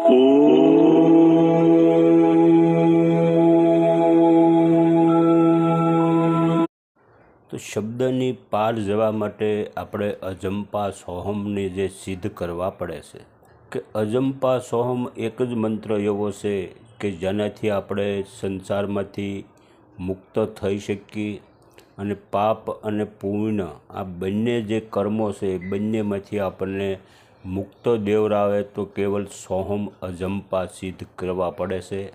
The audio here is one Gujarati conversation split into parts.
તો શબ્દની પાર જવા માટે આપણે અજંપા સોહમને જે સિદ્ધ કરવા પડે છે કે અજંપા સોહમ એક જ મંત્ર એવો છે કે જેનાથી આપણે સંસારમાંથી મુક્ત થઈ શકીએ અને પાપ અને પુણ્ય આ બંને જે કર્મો છે એ બંનેમાંથી આપણને મુક્ત દેવરાવે તો કેવલ સોહમ અજંપા સિદ્ધ કરવા પડે છે.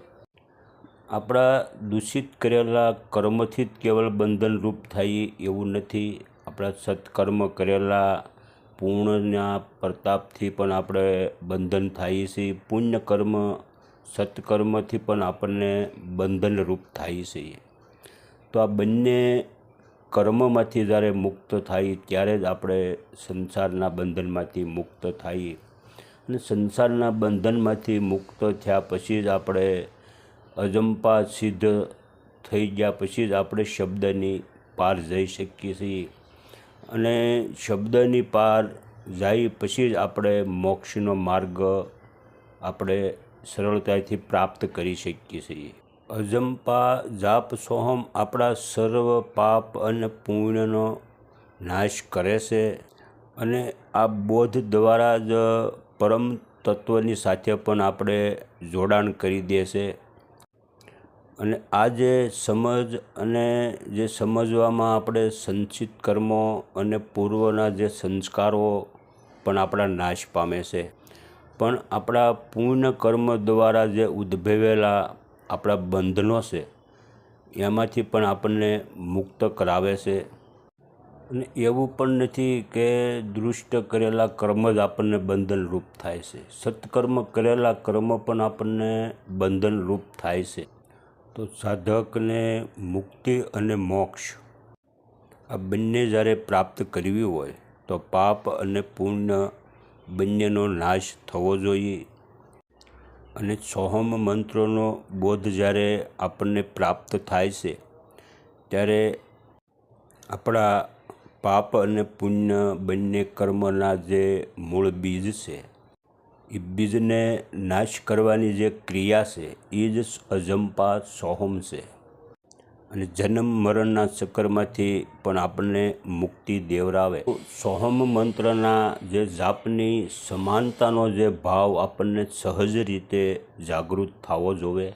આપણા દૂષિત કરેલા કર્મથી જ કેવળ બંધનરૂપ થાય એવું નથી. આપણા સત્કર્મ કરેલા પૂર્ણના પ્રતાપથી પણ આપણે બંધન થાય છે. પુણ્ય કર્મ સત્કર્મથી પણ આપણને બંધનરૂપ થાય છે. તો આ બંને કર્મમાંથી જ્યારે મુક્ત થાય, ત્યારે જ આપણે સંસારના બંધનમાંથી મુક્ત થાય. અને સંસારના બંધનમાંથી મુક્ત થયા પછી જ આપણે અજંપા સિદ્ધ થઈ ગયા પછી જ આપણે શબ્દની પાર જઈ શકીએ છીએ. અને શબ્દની પાર જાય પછી જ આપણે મોક્ષનો માર્ગ આપણે સરળતાથી પ્રાપ્ત કરી શકીએ છીએ. અજંપા જાપ સોહમ આપણા સર્વ પાપ અને પુણ્યનો નાશ કરે છે અને આ બોધ દ્વારા જ પરમ તત્વની સાથે પણ આપણે જોડાણ કરી દે છે. અને આ જે સમજ અને જે સમજવામાં આપણે સંચિત કર્મો અને પૂર્વના જે સંસ્કારો પણ આપણા નાશ પામે છે. પણ આપણા પૂર્ણ કર્મ દ્વારા જે ઉદ્ભવેલા આપણા બંધનો છે, એમાંથી પણ આપણને મુક્ત કરાવે છે. અને એવું પણ નથી કે દૃષ્ટ કરેલા કર્મ જ આપણને બંધનરૂપ થાય છે. સત્કર્મ કરેલા કર્મ પણ આપણને બંધનરૂપ થાય છે. તો સાધકને મુક્તિ અને મોક્ષ આ બંને જ્યારે પ્રાપ્ત કરવી હોય તો પાપ અને પુણ્ય બંનેનો નાશ થવો જોઈએ. અને સોહમ મંત્રોનો બોધ જ્યારે આપણને પ્રાપ્ત થાય છે, ત્યારે આપણા પાપ અને પુણ્ય બંને કર્મના જે મૂળ બીજ છે, એ બીજને નાશ કરવાની જે ક્રિયા છે, એ જ અજંપા સોહમ છે. અને જન્મ મરણના ચક્કરમાંથી પણ આપણને મુક્તિ દેવરાવે. સોહમ મંત્રના જે જાપની સમાનતાનો જે ભાવ આપણને સહજ રીતે જાગૃત થવો જોવે.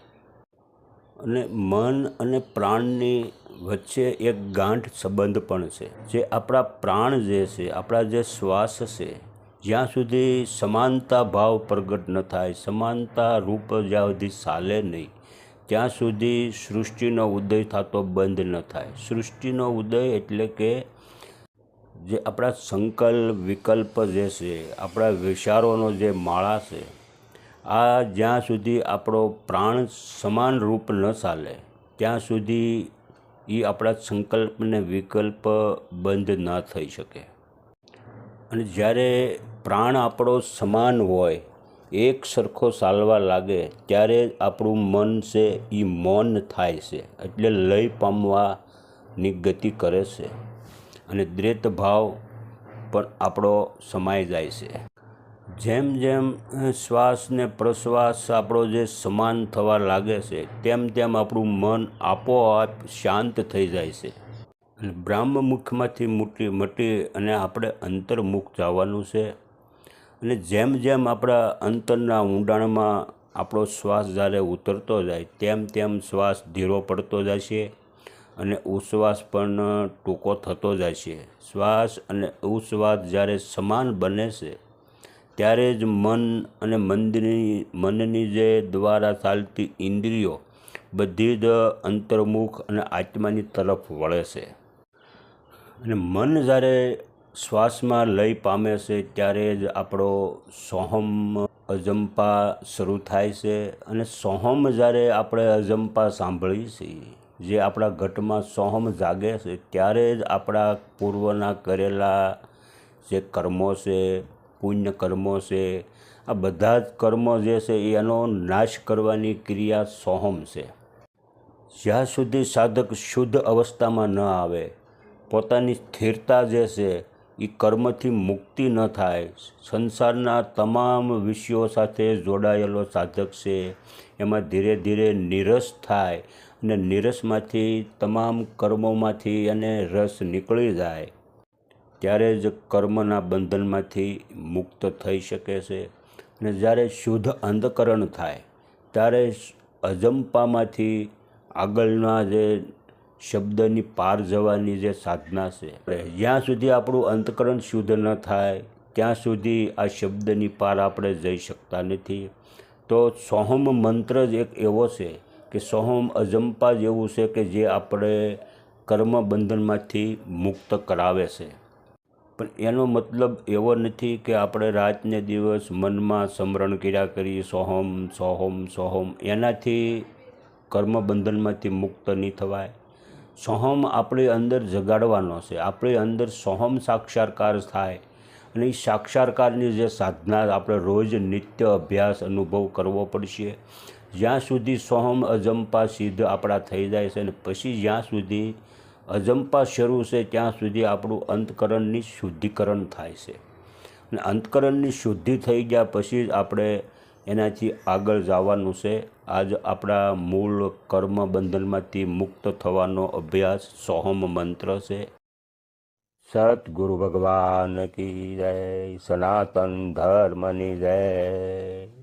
અને મન અને પ્રાણની વચ્ચે એક ગાંઠ સંબંધ પણ છે. જે આપણા પ્રાણ જે છે, આપણા જે શ્વાસ છે, જ્યાં સુધી સમાનતા ભાવ પ્રગટ ન થાય, સમાનતા રૂપ જ્યાં સુધી ચાલે નહીં. ત્યાં સુધી સૃષ્ટિનો ઉદય થતો બંધ ન થાય. સૃષ્ટિનો ઉદય એટલે કે જે આપણા સંકલ્પ, વિકલ્પ જે છે, આપણા વિચારોનો જે માળા છે, આ જ્યાં સુધી આપણો પ્રાણ સમાન રૂપ ન ચાલે, ત્યાં સુધી એ આપણા સંકલ્પને વિકલ્પ બંધ ન થઈ શકે. અને જ્યારે પ્રાણ આપણો સમાન હોય એક સરખો ચાલવા લાગે, ત્યારે આપણું મન છે એ મૌન થાય છે, એટલે લય પામવાની ગતિ કરે છે. અને દ્રેત ભાવ પણ આપણો સમાઈ જાય છે. જેમ જેમ શ્વાસ ને પ્રશ્વાસ આપણો જે સમાન થવા લાગે છે, તેમ તેમ આપણું મન આપોઆપ શાંત થઈ જાય છે. અને બ્રહ્મમુખમાંથી મૂટી મટી અને આપણે અંતર્મુખ જવાનું છે. અને જેમ જેમ આપણા અંતરના ઊંડાણમાં આપણો શ્વાસ જ્યારે ઉતરતો જાય, તેમ તેમ શ્વાસ ધીરો પડતો જાય છે અને ઉશ્વાસ પણ ટૂંકો થતો જાય છે. શ્વાસ અને ઉશ્વાસ જ્યારે સમાન બને છે, ત્યારે જ મન અને મંદિરની મનની જે દ્વારા ચાલતી ઇન્દ્રિયો બધી જ અંતર્મુખ અને આત્માની તરફ વળે છે. અને મન જ્યારે શ્વાસમાં લય પામે છે, ત્યારે જ આપણો સોહમ અજંપા શરૂ થાય છે અને સોહમ જ્યારે આપણે અજંપા સાંભળીએ છીએ, જે આપણા ઘટમાં સોહમ જાગે છે, ત્યારે જ આપણા પૂર્વના કરેલા જે કર્મો છે, પુણ્ય કર્મો છે, આ બધા જ કર્મો જે છે, એનો નાશ કરવાની ક્રિયા સોહમ છે. જ્યાં સુધી સાધક શુદ્ધ અવસ્થામાં ન આવે, પોતાની સ્થિરતા જે છે એ કર્મથી મુક્તિ ન થાય. સંસારના તમામ વિષયો સાથે જોડાયેલો સાધક છે. એમાં ધીરે ધીરે નિરસ થાય અને નિરસમાંથી તમામ કર્મોમાંથી એને રસ નીકળી જાય. ત્યારે જ કર્મના બંધનમાંથી મુક્ત થઈ શકે છે અને જ્યારે શુદ્ધ અંધકરણ થાય, ત્યારે અજંપામાંથી આગળના જે શબ્દની પાર જવાની જે સાધના છે. જ્યાં સુધી આપણું અંતકરણ શુદ્ધ ન થાય, ત્યાં સુધી આ શબ્દની પાર આપણે જઈ શકતા નથી. તો સોહમ મંત્ર જ એક એવો છે કે સોહમ અજંપા જ એવું છે કે જે આપણે કર્મ બંધનમાંથી મુક્ત કરાવે છે. પણ એનો મતલબ એવો નથી કે આપણે રાતને દિવસ મનમાં સ્મરણ કર્યા કરીએ સોહમ સોહમ સોહમ એનાથી કર્મ બંધનમાંથી મુક્ત નહીં થવાય. સોહમ આપણી અંદર જગાડવાનો છે. આપણી અંદર સોહમ સાક્ષાત્કાર થાય અને એ સાક્ષાત્કારની જે સાધના આપણે રોજ નિત્ય અભ્યાસ અનુભવ કરવો પડશે. જ્યાં સુધી સોહમ અજંપા સિદ્ધ આપણા થઈ જાય છે અને પછી જ્યાં સુધી અજંપા શરૂ છે, ત્યાં સુધી આપણું અંતકરણની શુદ્ધિકરણ થાય છે. અને અંતકરણની શુદ્ધિ થઈ ગયા પછી જ આપણે એનાથી આગળ જવાનું છે. આજ આપણા મૂળ કર્મ બંધનમાંથી મુક્ત થવાનો અભ્યાસ સોહમ મંત્ર છે. સતગુરુ ભગવાન કી જય, સનાતન ધર્મની જય.